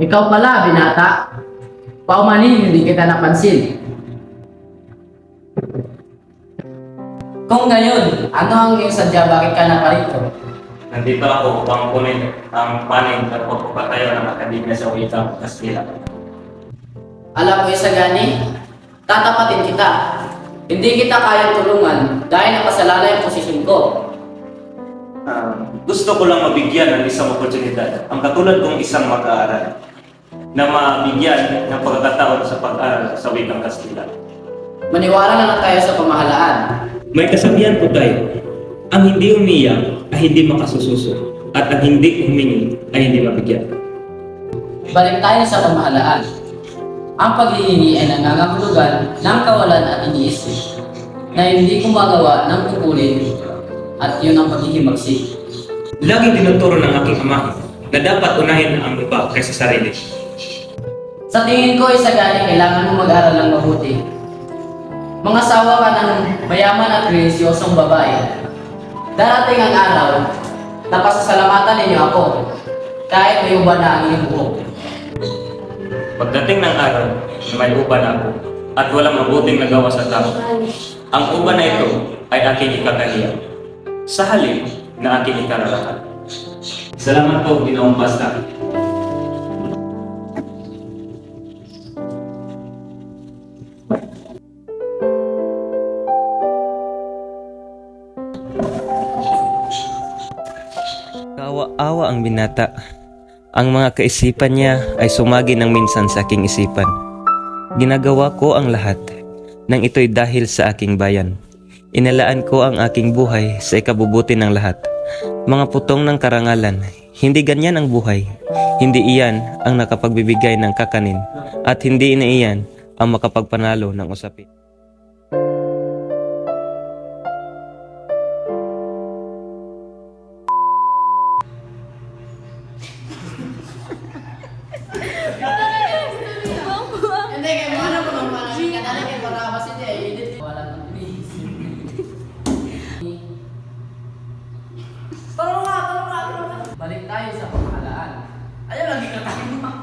Ikaw pala, binata. Paumanin, hindi kita napansin. Kung gayon, ano ang iyong sadya? Bakit ka naparito? Nandito ako upang kunin ang panig at pagpapatayo ng akademya sa wikang Kastila. Alam mo, Isagani, tatapatin kita. Hindi kita kayang tulungan dahil nakasalalay ang posisyon ko. Ah, gusto ko lang mabigyan ng isang oportunidad ang katulad kong isang mag-aaral na mabigyan ng pagkakataon sa pag-aral sa wikang Kastila. Maniwala na lang tayo sa pamahalaan. May kasabihan po tayo, ang hindi umiyak ay hindi makasususo at ang hindi humingi ay hindi mabigyan. Balik tayo sa pamahalaan. Ang paghihingi ay nangangahulugan ng kawalan at iniisip na hindi gumagawa ng tungkulin at yun ang paghihimagsik. Laging tinuturo ng aking ama na dapat unahin ang iba kaysa sarili. Sa tingin ko, Isagani, kailangan mo mag-aral ng mabuti. Mga asawa ka ng mayaman at relisyosong babae. Darating ang araw na pasasalamatan ninyo ako kahit may uban na ang iyong buhok. Pagdating ng araw na may uban ako at walang mabuting nagawa sa tao, ang uban na ito ay aking ikakahiya. Sa halip na aking ikararahan. Salamat po, Ginoong Pasta. Kawa-awa ang binata. Ang mga kaisipan niya ay sumagi ng minsan sa aking isipan. Ginagawa ko ang lahat nang ito'y dahil sa aking bayan. Inalaan ko ang aking buhay sa ikabubuti ng lahat. Mga putong ng karangalan, hindi ganyan ang buhay. Hindi iyan ang nakapagbibigay ng kakanin at hindi ina iyan ang makapagpanalo ng usapin. Hindi, kaya mo kung ang mga kanala kay para kasi siya edit. Wala nang iniisip. Tara nga, tara nga, tara nga. Balik tayo sa pamahalaan. Ayaw lagi ka tayo